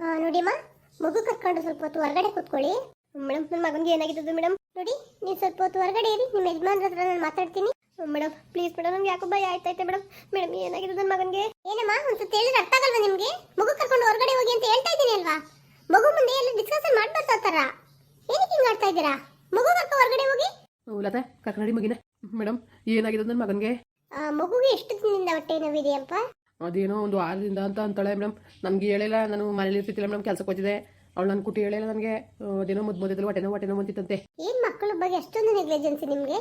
ನೋಡಿಮ್ಮ ಮಗು ಕರ್ಕೊಂಡು ಸ್ವಲ್ಪ ಹೊತ್ತು ಹೊರಗಡೆ ಕೂತ್ಕೊಳ್ಳಿ. ಮೇಡಮ್ ನನ್ನ ಮಗನಿಗೆ ಏನಾಗಿದ್ದು ಮೇಡಮ್ ನೋಡಿ ನೀವು ಸ್ವಲ್ಪ ಹೊತ್ತು ಹೊರಗಡೆ ಇರಿ ನಿಮ್ಮ ಯಜಮಾನ್ರ ಹತ್ರ ನಾನು ಮಾತಾಡ್ತೀನಿ. ಮೇಡಮ್ ಪ್ಲೀಸ್ ಮೇಡಮ್ ನಮ್ಗೆ ಯಾಕೋ ಭಯ ಆಯ್ತೈತೆ ಮೇಡಮ್ ಮೇಡಮ್ ಏನಾಗಿದೆ ನನ್ನ ಮಗನಿಗೆ? ಏನಮ್ಮ ಒಂದ್ಸತಿ ಹೇಳಿದ್ರೆ ಅರ್ಥ ಆಗಲ್ವಾ ನಿಮಗೆ? ಮಗು ಕರ್ಕೊಂಡು ಹೊರಗಡೆ ಹೋಗಿ ಅಂತ ಹೇಳ್ತಾ ಇದ್ದೀನಿ ಅಲ್ವಾ? ಮಗು ಮುಂದೆ ಎಲ್ಲ ಡಿಸ್ಕಸನ್ ಮಾಡ್ಬಾರ್ದು ಆ ಥರ. ಏನಕ್ಕೆ ಹಿಂಗೆ ಆಡ್ತಾ ಇದ್ದೀರಾ? ಮಗು ಕರ್ಕೊಂಡು ಹೊರಗಡೆ ಹೋಗಿ. ಲತಾ ಕರ್ಕಂಡಿ ಮಗಿನ. ಮೇಡಮ್ ಏನಾಗಿದೆ ನನ್ನ ಮಗನಿಗೆ? ಮಗುಗೆ ಎಷ್ಟು ದಿನದಿಂದ ಹೊಟ್ಟೆ ನೋವಿದೆಯಪ್ಪ? ಅದೇನೋ ಒಂದು ವಾರದಿಂದ ಅಂತ ಅಂತಾಳೆ ಮೇಡಮ್. ನಮಗೆ ಹೇಳಿಲ್ಲ ನಾನು ಮನೇಲಿ ಇರ್ತಿಲ್ಲ ಮೇಡಮ್ ಕೆಲಸಕ್ಕೆ ಹೋಗಿದೆ ಅವಳು ನನ್ನ ಕುಟಿ ಹೇಳಿಲ್ಲ ನನಗೆ. ಅದೇನೋ ಮುದ್ದು ಮುದ್ದಿದ್ರು ಹೊಟ್ಟೆನೋ ಹೊಟ್ಟೆನೋ ಬಂತಿತ್ತಂತೆ ಏನ್ ಮಕ್ಕಳ ಬಗ್ಗೆ ಅಷ್ಟೊಂದು ನೆಗ್ಲಿಜೆನ್ಸಿ ನಿಮಗೆ?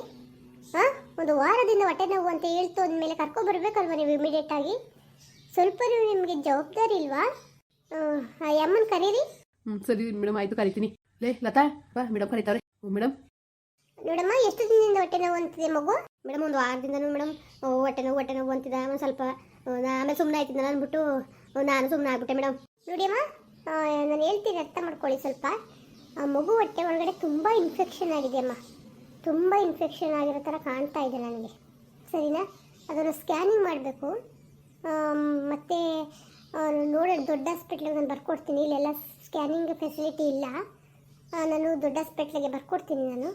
ಹಾಂ ಒಂದು ವಾರದಿಂದ ಹೊಟ್ಟೆ ನೋವು ಅಂತ ಹೇಳ್ತು ಅಂದಮೇಲೆ ಕರ್ಕೊಂಡು ಬರ್ಬೇಕಲ್ವಾ ನೀವು ಇಮಿಡಿಯೇಟ್ ಆಗಿ? ಸ್ವಲ್ಪ ನಿಮಗೆ ಜವಾಬ್ದಾರಿ ಇಲ್ವಾ? ಅಮ್ಮನ ಕರೀರಿ. ಹ್ಞೂ ಸರಿ ಮೇಡಮ್ ಆಯಿತು ಕರಿತೀನಿ. ಲೇ ಲತಾ ಬಾ ಮೇಡಮ್ ಕರೀತಾವ್ರೆ. ಮೇಡಮ್. ನೋಡಮ್ಮ ಎಷ್ಟು ದಿನದಿಂದ ಹೊಟ್ಟೆ ನೋವು ಅಂತಿದೆ ಮಗು? ಮೇಡಮ್ ಒಂದು ವಾರದಿಂದನೂ ಮೇಡಮ್ ಹೊಟ್ಟೆ ನೋವು ಹೊಟ್ಟೆ ನೋವು ಅಂತಿದ್ದ ಒಂದು ಸ್ವಲ್ಪ ಆಮೇಲೆ ಸುಮ್ಮನೆ ಆಯ್ತಿದ್ದಲ್ಲ ಅಂದ್ಬಿಟ್ಟು ನಾನು ಸುಮ್ಮನೆ ಆಗ್ಬಿಟ್ಟೆ ಮೇಡಮ್. ನೋಡಿ ಅಮ್ಮ ನಾನು ಹೇಳ್ತೀನಿ, ಅರ್ಥ ಮಾಡ್ಕೊಳ್ಳಿ ಸ್ವಲ್ಪ. ಆ, ಮಗು ಹೊಟ್ಟೆ ಒಳಗಡೆ ತುಂಬ ಇನ್ಫೆಕ್ಷನ್ ಆಗಿದೆ ಅಮ್ಮ. ತುಂಬ ಇನ್ಫೆಕ್ಷನ್ ಆಗಿರೋ ಥರ ಕಾಣ್ತಾ ಇದೆ ನನಗೆ. ಸರಿನಾ? ಅದನ್ನು ಸ್ಕ್ಯಾನಿಂಗ್ ಮಾಡಬೇಕು. ಮತ್ತು ನೋಡೋಣ, ದೊಡ್ಡ ಹಾಸ್ಪಿಟ್ಲಿಗೆ ನಾನು ಬರ್ಕೊಡ್ತೀನಿ. ಇಲ್ಲೆಲ್ಲ ಸ್ಕ್ಯಾನಿಂಗ್ ಫೆಸಿಲಿಟಿ ಇಲ್ಲ. ನಾನು ದೊಡ್ಡ ಹಾಸ್ಪಿಟ್ಲಿಗೆ ಬರ್ಕೊಡ್ತೀನಿ ನಾನು.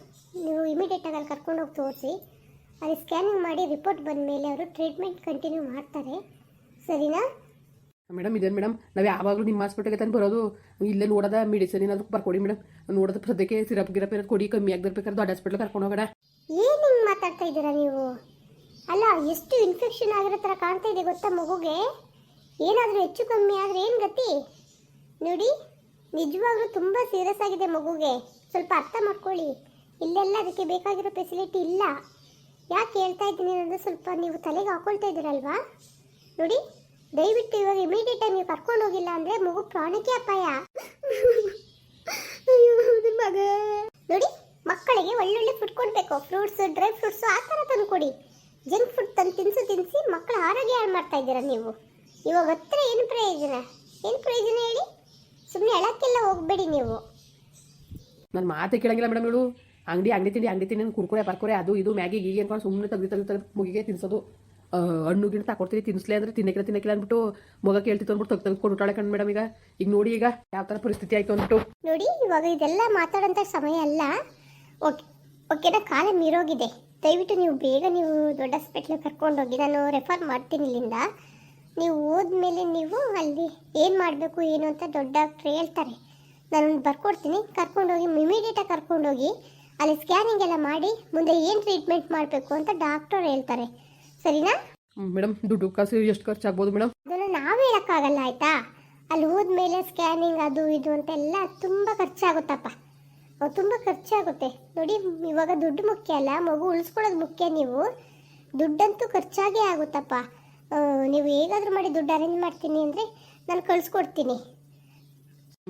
ನೀವು ಇಮಿಡಿಯೇಟಾಗಿ ಅಲ್ಲಿ ಕರ್ಕೊಂಡೋಗಿ ತೋರಿಸಿ. ಅಲ್ಲಿ ಸ್ಕ್ಯಾನಿಂಗ್ ಮಾಡಿ ರಿಪೋರ್ಟ್ ಬಂದ ಮೇಲೆ ಅವರು ಟ್ರೀಟ್ಮೆಂಟ್ ಕಂಟಿನ್ಯೂ ಮಾಡ್ತಾರೆ. ಸರಿನಾ? ಮೇಡಮ್ ಇದೇನು ಮೇಡಮ್? ನಾವು ಯಾವಾಗಲೂ ನಿಮ್ಮ ಹಾಸ್ಪಿಟಲ್ಗೆ ತಂದು ಬರೋದು ಇಲ್ಲೇ ನೋಡೋದ ಮೆಡಿಸಿನ್ ಏನಾದ್ರು ಬರ್ಕೊಡಿ ಮೇಡಮ್. ನೋಡೋದು ಸದ್ಯಕ್ಕೆ ಸಿರಪ್ ಗಿರಪ್ ಏನಾದ್ರು ಕೊಡಿ ಕಮ್ಮಿ ಆಗದಿರ್ಬೇಕಾದ್ರೆ ದೊಡ್ಡ ಹಾಸ್ಪಿಟ್ಲ್ ಕರ್ಕೊಂಡು ಹೋಗೋಣ. ಏನು ಹಿಂಗೆ ಮಾತಾಡ್ತಾ ಇದ್ದೀರಾ ನೀವು? ಅಲ್ಲ ಎಷ್ಟು ಇನ್ಫೆಕ್ಷನ್ ಆಗಿರೋ ಥರ ಕಾಣ್ತಾ ಇದೆ ಗೊತ್ತಾ ಮಗುಗೆ? ಏನಾದರೂ ಹೆಚ್ಚು ಕಮ್ಮಿ ಆದರೆ ಏನು ಗತಿ? ನೋಡಿ ನಿಜವಾಗ್ಲೂ ತುಂಬ ಸೀರಿಯಸ್ ಆಗಿದೆ ಮಗುಗೆ. ಸ್ವಲ್ಪ ಅರ್ಥ ಮಾಡ್ಕೊಳ್ಳಿ. ಇಲ್ಲೆಲ್ಲ ಅದಕ್ಕೆ ಬೇಕಾಗಿರೋ ಫೆಸಿಲಿಟಿ ಇಲ್ಲ. ಯಾಕೆ ಹೇಳ್ತಾ ಇದ್ದೀನಿ ಅಂದರೆ ಸ್ವಲ್ಪ ನೀವು ತಲೆಗೆ ಹಾಕೊಳ್ತಾ ಇದ್ದೀರಲ್ವಾ? ನೋಡಿ, ದಯವಿಟ್ಟು ಇವಾಗ ಇಮಿಡಿಯೇಟ್ ಆಗಿ ನೀವು ಕರ್ಕೊಂಡು ಹೋಗಿಲ್ಲ ಅಂದರೆ ಮಗು ಪ್ರಾಣಕ್ಕೆ ಅಪಾಯ. ಮಗ. ನೋಡಿ, ಮಕ್ಕಳಿಗೆ ಒಳ್ಳೊಳ್ಳೆ ಫುಡ್ ಕೊಡಬೇಕು. ಫ್ರೂಟ್ಸು ಡ್ರೈ ಫ್ರೂಟ್ಸ್ ಆ ಥರ ತಂದು ಕೊಡಿ. ಜಂಕ್ ಫುಡ್ ತಂದು ತಿನ್ಸು ತಿನ್ನಿಸಿ ಮಕ್ಕಳ ಆರೋಗ್ಯ ಹಾಳು ಮಾಡ್ತಾ ಇದ್ದೀರಾ ನೀವು? ಇವಾಗ ಹತ್ರ ಏನು ಪ್ರಯೋಜನ? ಏನು ಪ್ರಯೋಜನ ಹೇಳಿ? ಸುಮ್ಮನೆ ಎಳಕ್ಕೆಲ್ಲ ಹೋಗಬೇಡಿ ನೀವು. ನನ್ನ ಮಾತೇ ಕೇಳಂಗಿಲ್ಲ ಮೇಡಮ್ ಇವಳು. ಅಂಗಡಿ ಅಂಗಡಿ ತಿಂಡಿ ಅಂಗಡಿ ತಿಂಡಿ, ಕುರ್ಕುರೆ ಪರ್ಕುರೆ ಅದು ಇದು, ಮ್ಯಾಗಿ, ಗೀಗಿ ಅನ್ಕೊಂಡು ಸುಮ್ಮನೆ ತೆಗ್ದು ತೆಗ್ದು ತೆಗ್ದು ಮುಗಿಗೆ ತಿನ್ಸೋದು. ಹಣ್ಣು, ಗಿಣ್ಣು ತಗೊಡ್ತೀವಿ ತಿನ್ನಿಸ್ಲಿ ಅಂದ್ರೆ ತಿನ್ನಕ್ಕಿಲ್ಲ ತಿನ್ನಕ್ಕಿಲ್ಲ ಅಂದ್ಬಿಟ್ಟು ಮಗ ಕೇಳ್ತಿತ್ತು ಅಂದ್ಬಿಟ್ಟು ತೆಗ್ದು, ತೆಗೆದು ಕಣ್ ಮೇಡಮ್ ಈಗ. ಈಗ ನೋಡಿ ಈಗ ಯಾವ ಥರ ಪರಿಸ್ಥಿತಿ ಆಯಿತು ಅಂದ್ಬಿಟ್ಟು. ನೋಡಿ, ಇವಾಗ ಇದೆಲ್ಲ ಮಾತಾಡೋಂಥ ಸಮಯ ಅಲ್ಲ. ಓಕೆ ಓಕೆನಾ ಕಾಲ ಮೀರೋಗಿದೆ. ದಯವಿಟ್ಟು ನೀವು ಬೇಗ ನೀವು ದೊಡ್ಡ ಹಾಸ್ಪಿಟ್ಲಿಗೆ ಕರ್ಕೊಂಡೋಗಿ ನಾನು ರೆಫರ್ ಮಾಡ್ತೀನಿ ಇಲ್ಲಿಂದ. ನೀವು ಹೋದ್ಮೇಲೆ ನೀವು ಅಲ್ಲಿ ಏನು ಮಾಡಬೇಕು, ಏನು ಅಂತ ದೊಡ್ಡ ಡಾಕ್ಟ್ರು ಹೇಳ್ತಾರೆ. ನಾನು ಬರ್ಕೊಡ್ತೀನಿ. ಕರ್ಕೊಂಡೋಗಿ ಇಮಿಡಿಯೇಟಾಗಿ ಕರ್ಕೊಂಡೋಗಿ ಅಲ್ಲಿ ಸ್ಕ್ಯಾನಿಂಗ್ ಎಲ್ಲ ಮಾಡಿ ಮುಂದೆ ಏನು ಟ್ರೀಟ್ಮೆಂಟ್ ಮಾಡಬೇಕು ಅಂತ ಡಾಕ್ಟರ್ ಹೇಳ್ತಾರೆ. ಸರಿನಾ? ಮೇಡಮ್ ದುಡ್ಡು ಕಾಸು ಎಷ್ಟು ಖರ್ಚಾಗ್ಬೋದು ಮೇಡಮ್ ಅದನ್ನು ನಾವು ಹೇಳೋಕ್ಕಾಗಲ್ಲ ಆಯಿತಾ? ಅಲ್ಲಿ ಹೋದ್ಮೇಲೆ ಸ್ಕ್ಯಾನಿಂಗ್ ಅದು ಇದು ಅಂತೆಲ್ಲ ತುಂಬ ಖರ್ಚಾಗುತ್ತಪ್ಪ. ಅವು ತುಂಬ ಖರ್ಚಾಗುತ್ತೆ. ನೋಡಿ ಇವಾಗ ದುಡ್ಡು ಮುಖ್ಯ ಅಲ್ಲ ಮಗು ಉಳಿಸ್ಕೊಳ್ಳೋದು ಮುಖ್ಯ ನೀವು. ದುಡ್ಡಂತೂ ಖರ್ಚಾಗೇ ಆಗುತ್ತಪ್ಪ. ನೀವು ಹೇಗಾದರೂ ಮಾಡಿ ದುಡ್ಡು ಅರೇಂಜ್ ಮಾಡ್ತೀನಿ ಅಂದರೆ ನಾನು ಕಳಿಸ್ಕೊಡ್ತೀನಿ.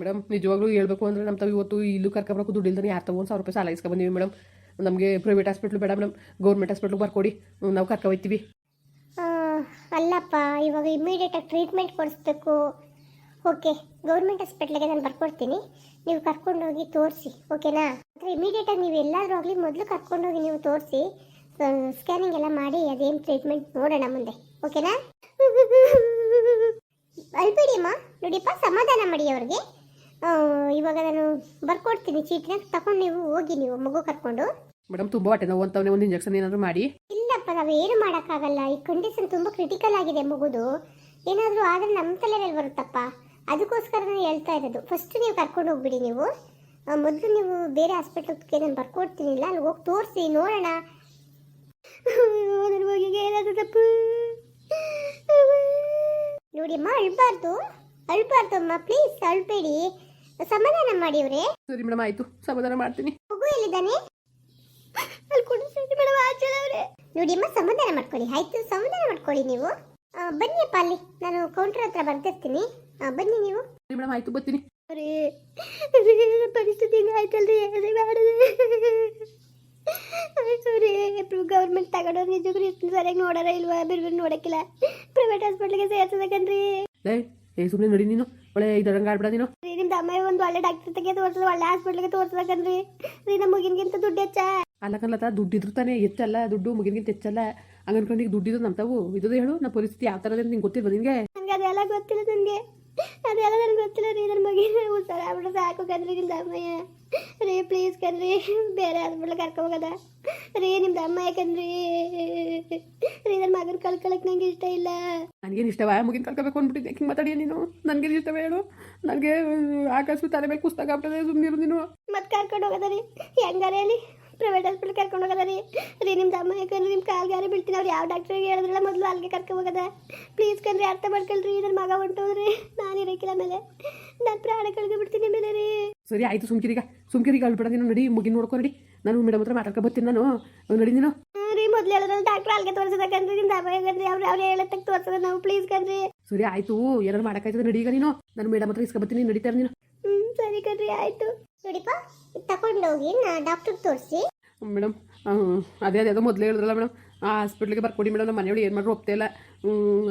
ಮೇಡಮ್, ನಿಜವಾಗ್ಲೂ ಹೇಳ್ಬೇಕು ಅಂದ್ರೆ ನಮ್ಮ ತಾವು ಇವತ್ತು ಇಲ್ಲೂ ಕರ್ಕೊಬರಕ್ಕೆ ದುಡ್ಡು ಇಲ್ದೇ ಯಾರು ತಗೊಂಡು ಸಾವಿರ ರೂಪಾಯಿ ಸಾಲ ಇಸ್ಕೊ ಬಂದೀವಿ ಮೇಡಮ್. ನಮಗೆ ಪ್ರೈವೇಟ್ ಹಾಸ್ಪಿಟ್ಲು ಬೇಡ ಮೇಡಮ್. ಗೌರ್ಮೆಂಟ್ ಹಾಸ್ಪಿಟ್ಲಿಗೆ ಬರ್ಕೊಡಿ. ನಾವು ಕರ್ಕೊ ಹೋಗ್ತೀವಿ ಅಲ್ಲಪ್ಪ, ಇವಾಗ ಇಮ್ಮಿಡಿಯೇಟಾಗಿ ಟ್ರೀಟ್ಮೆಂಟ್ ಕೊಡಿಸ್ಬೇಕು. ಓಕೆ ಗೌರ್ಮೆಂಟ್ ಹಾಸ್ಪಿಟ್ಲಿಗೆ ನಾನು ಬರ್ಕೊಡ್ತೀನಿ. ನೀವು ಕರ್ಕೊಂಡೋಗಿ ತೋರಿಸಿ ಓಕೆನಾ ಅಂದರೆ ಇಮಿಡಿಯೇಟಾಗಿ ನೀವು ಎಲ್ಲಾದರೂ ಆಗಲಿ ಮೊದಲು ಕರ್ಕೊಂಡೋಗಿ ನೀವು ತೋರಿಸಿ ಸ್ಕ್ಯಾನಿಂಗ್ ಎಲ್ಲ ಮಾಡಿ ಅದೇನು ಟ್ರೀಟ್ಮೆಂಟ್ ನೋಡೋಣ ಮುಂದೆ ಓಕೆನಾ ಅಲ್ಬೇಡಿ ಅಮ್ಮ. ನೋಡಿಯಪ್ಪ, ಸಮಾಧಾನ ಮಾಡಿ ಅವ್ರಿಗೆ. ಇವಾಗ ನಾನು ಬರ್ಕೊಡ್ತೀನಿ. ಚೀಟಿನ ತಕೊಂಡು ನೀವು ಹೋಗಿ ನೀವು ಮಗು ಕರ್ಕೊಂಡು. ಮೇಡಮ್ ತುಂಬಾ ಹೊಟ್ಟೆ ನೋವು ಅಂತವನೇ ಒಂದು ಇಂಜೆಕ್ಷನ್ ಏನಾದರೂ ಮಾಡಿ. ಇಲ್ಲಪ್ಪ ನಾವು ಏನು ಮಾಡೋಕ್ಕಾಗಲ್ಲ. ಈ ಕಂಡೀಷನ್ ತುಂಬ ಕ್ರಿಟಿಕಲ್ ಆಗಿದೆ ಮಗುದು. ಏನಾದರೂ ಆದರೆ ನಮ್ಮ ತಲೆ ಮೇಲೆ ಬರುತ್ತಪ್ಪ. ಅದಕ್ಕೋಸ್ಕರ ನಾನು ಹೇಳ್ತಾ ಇರೋದು. ಫಸ್ಟ್ ನೀವು ಕರ್ಕೊಂಡು ಹೋಗ್ಬಿಡಿ ನೀವು. ಮೊದಲು ನೀವು ಬೇರೆ ಹಾಸ್ಪಿಟಲ್ಗೆ ನಾನು ಬರ್ಕೊಡ್ತೀನಿ. ಇಲ್ಲ ಅಲ್ಲಿ ಹೋಗಿ ತೋರಿಸಿ ನೋಡೋಣ. ತಪ್ಪು. ನೋಡಿ ಅಮ್ಮ ಅಳ್ಬಾರ್ದು. ಅಳ್ಬಾರ್ದು ಅಮ್ಮ. ಪ್ಲೀಸ್ ಅಳ್ಬೇಡಿ. ಸಮಾಧಾನ ಮಾಡಿ ಇವ್ರೆ ಸರಿ ಮೇಡಮ್ ಆಯ್ತು. ಸಮಾಧಾನ ಮಾಡ್ತೀನಿ. ಮಗು ಎಲ್ಲಿದ್ದಾನೆ? ಅಲ್ಲಿ ಸರಿ ಮೇಡಮ್ ಆಚೆ ಅವ್ರೆ. ನೋಡಿ ಅಮ್ಮ ಸಮಾಧಾನ ಮಾಡ್ಕೊಳ್ಳಿ. ಆಯ್ತು ಸಮಾಧಾನ ಮಾಡ್ಕೊಳ್ಳಿ ನೀವು. ಬನ್ನಿ ಬನ್ನಿಯಪ್ಪ ಅಲ್ಲಿ. ನಾನು ಕೌಂಟರ್ ಹತ್ರ ಬರ್ತಿರ್ತೀನಿ ಆ, ಬನ್ನಿ ನೀವು. ಸರಿ ಮೇಡಮ್ ಆಯ್ತು ಬರ್ತೀನಿ. ಪರಿಸ್ಥಿತಿ ಹಿಂಗೆ ಆಯ್ತಲ್ರಿ ಆಯ್ತು ಗೌರ್ಮೆಂಟ್ ತಗೊಂಡವ್ರು ನಿಜಕ್ಕೂ ಸರಿಯಾಗಿ ನೋಡಾರ ಇಲ್ವಾ? ಬೇರೆ ಬೇರೆ ನೋಡಕ್ಕಿಲ್ಲ ಪ್ರೈವೇಟ್ ಹಾಸ್ಪಿಟ್ಲಿಗೆ ಸೇರ್ಸಬೇಕನ್ರಿ. ಏ ಏ ಸುಮ್ಮನೆ ನೋಡಿ ನೀನು. ಒಳ್ಳೆ ಇದರಂಗೆ ಆಡ್ಬೇಡ ನೀನು. ರೀ ನಿಮ್ಮ ತಮ್ಮ ಒಂದು ಒಳ್ಳೆ ಡಾಕ್ಟರ್ ತೆಗೆ ತೋರ್ಸೋದು ಒಳ್ಳೆ ಹಾಸ್ಪಿಟ್ಲಿಗೆ ತೋರ್ಸ್ಬೇಕನ್ರಿ ರೀ ನಮ್ಮ ಮುಗಿನ್ಗಿಂತ ದುಡ್ಡು ಹೆಚ್ಚ. ಅಲ್ಲ ದುಡ್ಡು ದುಡ್ಡಿದ್ರು ತಾನೇ ಹೆಚ್ಚಲ್ಲ ದುಡ್ಡು ಮುಗಿನ್ಗಿಂತ ಹೆಚ್ಚಲ್ಲ. ಹಂಗೆ ಅನ್ಕೊಂಡು ಈಗ ದುಡ್ಡಿದ್ರು ನಮ್ಮ ತಾವು ಇದು ಹೇಳು ನಮ್ಮ ಪರಿಸ್ಥಿತಿ ಯಾವ ಥರ ಅಂತ ನಿಂಗೆ ಗೊತ್ತಿಲ್ವ ನಿನಗೆ? ನನಗೆ ಅದೆಲ್ಲ ಗೊತ್ತಿಲ್ಲ ನನಗೆ. ಅದೆಲ್ಲ ನನಗೆ ಗೊತ್ತಿಲ್ಲ ರೀ ನನ್ನ ಮಗಿನ ಹುಷಾರ ಆಗ್ಬಿಟ್ಟು ಸಾಕು ಕದ್ರಿ ನಿಮ್ದು ಅಮ್ಮಯ್ಯ. ರೀ ಪ್ಲೀಸ್ ಕನ್ರಿ ಬೇರೆ ಹಾಸ್ಪಿಟ್ಲ್ ಕರ್ಕೋಗದ ರೀ ನಿಮ್ದು ಅಮ್ಮ ಯಾಕಂದ್ರಿ? ರೀ ನನ್ನ ಮಗನ ಕಲ್ಕೊಳಕ್ ನಂಗೆ ಇಷ್ಟ ಇಲ್ಲ. ನನಗೇನು ಇಷ್ಟವ? ಮುಗಿನ ಕಲ್ಕೋಬೇಕು ಅಂದ್ಬಿಟ್ಟಿದ್ದೆ. ಹಿಂಗೆ ಮಾತಾಡಿಯ ನೀನು? ನನಗೇನು ಇಷ್ಟವ ಹೇಳು? ನನಗೆ ಆಕಾಶ ತಲೆ ಮೇಲೆ ಪುಸ್ತಕ ಆಗ್ಬಿಟ್ಟದೆ ಸುಮ್ಮನಿರು ನೀನು. ಮತ್ತೆ ಕರ್ಕೊಂಡು ಹೋಗದ ರೀ. ಹೆಂಗಾರ ಹೇಳಿ? ಪ್ರೈವೇಟ್ ಹಾಸ್ಪಿಟ್ಲ್ ಕರ್ಕೊಂಡು ಹೋಗದ ರೀ. ರೀ ನಿಮ್ಮ ಅಮ್ಮ ಯಾಕಂದ್ರೆ ನಿಮ್ಮ ಯಾರು ಬೀಳ್ತೀನಿ ಅವ್ರು ಯಾವ ಡಾಕ್ಟ್ರಿಗೆ ಹೇಳಿದ್ರಲ್ಲ ಮೊದಲು ಅಲ್ಲಿಗೆ ಕರ್ಕೊಂಡು ಹೋಗದ. ಪ್ಲೀಸ್ ಕಣ್ರಿ ಅರ್ಥ ಮಾಡ್ಕೊಳ್ರಿ. ನನ್ನ ಮಗ ಹೊಂಟೋದ್ರಿ. ನಾನು ಇರೋಕ್ಕಿಲ್ಲ ಮೇಲೆ. ನಾನು ಪ್ರಾಣ ಬಿಡ್ತೀನಿ ಮೇಲೆ ರೀ. ಸರಿ ಆಯಿತು ಸುಮ್ಕಿರಿಗ ಸುಮ್ಕಿರಿಗ ಅಳ್ಬಿಡ ನೀನು. ನಡಿ ಮುಗಿ ನೋಡ್ಕೊ ನಡಿ. ನಾನು ಮೇಡಮ್ ಹತ್ರ ಮಾತಾಡ್ಕೊ ಬರ್ತೀನಿ ನಾನು. ನಡಿ ನೀನು. ರೀ ಮೊದಲು ಹೇಳಿದ್ರಲ್ಲ ಡಾಕ್ಟ್ರ್ ಅಲ್ಲಿಗೆ ತೋರಿಸಬೇಕಂದ್ರೆ ನಿಮ್ಮ ಅಮ್ಮ ಹೇಗಂದ್ರಿ ಅವ್ರು ಅವ್ರು ಹೇಳತ್ತಕ್ಕೆ ತೋರಿಸೋದು ನಾವು. ಪ್ಲೀಸ್ ಕಣ್ರಿ. ಸರಿ ಆಯಿತು. ಏನಾರು ಮಾಡೋಕ್ಕಾಯ್ತದೆ ನಡಿ ಈಗ ನೀನು. ನಾನು ಮೇಡಮ್ ಹತ್ರ ಇಸ್ಕೊ ಬರ್ತೀನಿ. ನಡೀತಾರೆ ನೀನು. ಹ್ಞೂ ಸರಿ ಕಣ್ರಿ ಆಯಿತು. ನೋಡಿಪ್ಪ ತಕೊಂಡೋಗಿ ಡಾಕ್ಟರ್ ತೋರಿಸಿ. ಮೇಡಮ್ ಅದೇ ಅದೇ ಮೊದಲೇ ಹೇಳಿದ್ರಲ್ಲ ಮೇಡಮ್. ಆ ಹಾಸ್ಪಿಟ್ಲಿಗೆ ಬರ್ಕೊಡಿ ಮೇಡಮ್ ನಮ್ಮ ಮನೆಯವ್ರು ಏನು ಮಾಡ್ರು ಒಪ್ತಾ ಇಲ್ಲ.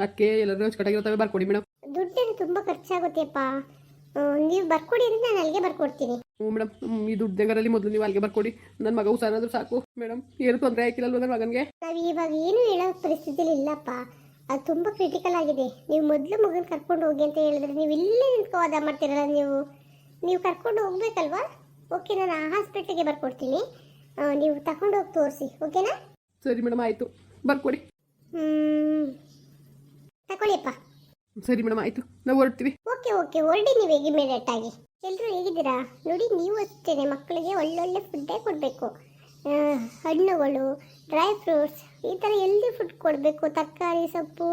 ಅಕ್ಕೆ ಎಲ್ಲರೂ ಅಚ್ಚುಕಟ್ಟಾಗಿರ್ತವೆ ಬರ್ಕೊಡಿ ಮೇಡಮ್. ದುಡ್ಡೇನು ತುಂಬ ಖರ್ಚಾಗುತ್ತೆಪ್ಪ. ನೀವು ಬರ್ಕೊಡಿ ನಾನು ಅಲ್ಲಿಗೆ ಬರ್ಕೊಡ್ತೀನಿ. ಹ್ಞೂ ಮೇಡಮ್ ಈ ದುಡ್ಡೆಗರಲ್ಲಿ ಮೊದಲು ನೀವು ಅಲ್ಲಿಗೆ ಬರ್ಕೊಡಿ. ನನ್ನ ಮಗ ಹುಷಾರಾದ್ರೂ ಸಾಕು. ಮೇಡಮ್ ಏನು ತೊಂದರೆ ಆಯ್ಕಿಲ್ಲಲ್ವ ನನ್ನ ಮಗನಿಗೆ? ನಾವು ಇವಾಗ ಏನು ಹೇಳೋ ಪರಿಸ್ಥಿತಿಲಿ ಇಲ್ಲಪ್ಪ. ಅದು ತುಂಬ ಕ್ರಿಟಿಕಲ್ ಆಗಿದೆ. ನೀವು ಮೊದಲು ಮಗನ ಕರ್ಕೊಂಡು ಹೋಗಿ ಅಂತ ಹೇಳಿದ್ರೆ ನೀವು ಇಲ್ಲೇ ನಿಂತ್ಕೋ ವಾದ ಮಾಡ್ತೀರಲ್ಲ ನೀವು? ನೀವು ಕರ್ಕೊಂಡು ಹೋಗ್ಬೇಕಲ್ವಾ? ಓಕೆ ನಾನು ಆ ಹಾಸ್ಪಿಟ್ಲಿಗೆ ಬರ್ಕೊಡ್ತೀನಿ. ನೀವು ತಗೊಂಡು ಹೋಗಿ ತೋರಿಸಿ ಓಕೆನಾ ಸರಿ ಮೇಡಮ್ ಆಯಿತು. ಬರ್ಕೊಡಿ. ಹ್ಞೂ ತಗೊಳ್ಳಿಪ್ಪ ಸರಿ ಮೇಡಮ್ ಆಯಿತು. ನಾವು ಹೊರಡ್ತೀವಿ. ಓಕೆ ಓಕೆ ಹೊರಡಿ ನೀವು ಹೇಗೆ ಇಮಿಡಿಯೇಟ್ ಆಗಿ ಎಲ್ಲರೂ ಹೇಗಿದ್ದೀರಾ? ನೋಡಿ ನೀವು ಅಷ್ಟೇ ಮಕ್ಕಳಿಗೆ ಒಳ್ಳೊಳ್ಳೆ ಫುಡ್ಡೇ ಕೊಡಬೇಕು. ಹಣ್ಣುಗಳು ಡ್ರೈ ಫ್ರೂಟ್ಸ್ ಈ ಥರ ಎಲ್ದಿ ಫುಡ್ ಕೊಡಬೇಕು, ತರಕಾರಿ, ಸೊಪ್ಪು,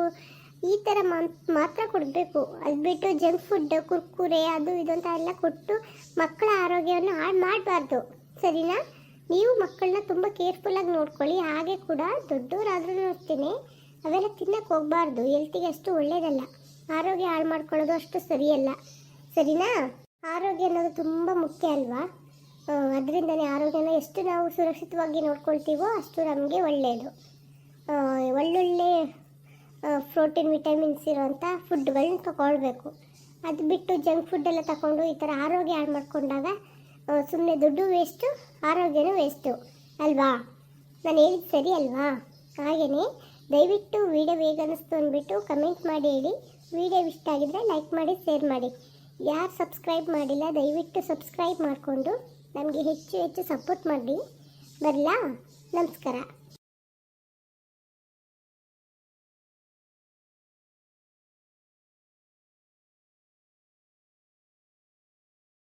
ಈ ಥರ ಮಾತ್ರ ಕೊಡಬೇಕು. ಅದು ಬಿಟ್ಟು ಜಂಕ್ ಫುಡ್ ಕುರ್ಕುರೆ, ಅದು ಇದು ಅಂತ ಎಲ್ಲ ಕೊಟ್ಟು ಮಕ್ಕಳ ಆರೋಗ್ಯವನ್ನು ಹಾಳು ಮಾಡಬಾರ್ದು. ಸರಿನಾ? ನೀವು ಮಕ್ಕಳನ್ನ ತುಂಬ ಕೇರ್ಫುಲ್ಲಾಗಿ ನೋಡ್ಕೊಳ್ಳಿ. ಹಾಗೆ ಕೂಡ ದೊಡ್ಡವರಾದ್ರೂ ನೋಡ್ತೀನಿ. ಅವೆಲ್ಲ ತಿನ್ನಕ್ಕೆ ಹೋಗಬಾರ್ದು. ಹೆಲ್ತಿಗೆ ಅಷ್ಟು ಒಳ್ಳೆಯದಲ್ಲ ಆರೋಗ್ಯ ಹಾಳು ಮಾಡ್ಕೊಳ್ಳೋದು ಅಷ್ಟು ಸರಿಯಲ್ಲ. ಸರಿನಾ? ಆರೋಗ್ಯ ಅನ್ನೋದು ತುಂಬ ಮುಖ್ಯ ಅಲ್ವಾ? ಅದರಿಂದನೇ ಆರೋಗ್ಯನ ಎಷ್ಟು ನಾವು ಸುರಕ್ಷಿತವಾಗಿ ನೋಡ್ಕೊಳ್ತೀವೋ ಅಷ್ಟು ನಮಗೆ ಒಳ್ಳೆಯದು ಒಳ್ಳೊಳ್ಳೆ ಪ್ರೋಟೀನ್, ವಿಟಮಿನ್ಸ್ ಇರೋಂಥ ಫುಡ್ಗಳನ್ನ ತಗೊಳ್ಬೇಕು. ಅದು ಬಿಟ್ಟು ಜಂಕ್ ಫುಡ್ ಎಲ್ಲ ತಗೊಂಡು ಈ ಥರ ಆರೋಗ್ಯ ಹಾಳು ಮಾಡ್ಕೊಂಡಾಗ ಸುಮ್ಮನೆ ದುಡ್ಡು ವೇಸ್ಟು, ಆರೋಗ್ಯನೂ ವೇಸ್ಟು, ಅಲ್ವಾ? ನಾನು ಹೇಳಿದ್ದು ಸರಿ ಅಲ್ವಾ? ಹಾಗೆಯೇ ದಯವಿಟ್ಟು ವೀಡಿಯೋ ಹೇಗೆ ಅನ್ನಿಸ್ತು ಅಂದ್ಬಿಟ್ಟು ಕಮೆಂಟ್ ಮಾಡಿ ಹೇಳಿ. ವೀಡಿಯೋ ಇಷ್ಟ ಆಗಿದ್ರೆ ಲೈಕ್ ಮಾಡಿ, ಶೇರ್ ಮಾಡಿ. ಯಾರು ಸಬ್ಸ್ಕ್ರೈಬ್ ಮಾಡಿಲ್ಲ, ದಯವಿಟ್ಟು ಸಬ್ಸ್ಕ್ರೈಬ್ ಮಾಡಿಕೊಂಡು ನಮಗೆ ಹೆಚ್ಚು ಹೆಚ್ಚು ಸಪೋರ್ಟ್ ಮಾಡಿ ಬರಲಾ? ನಮಸ್ಕಾರ.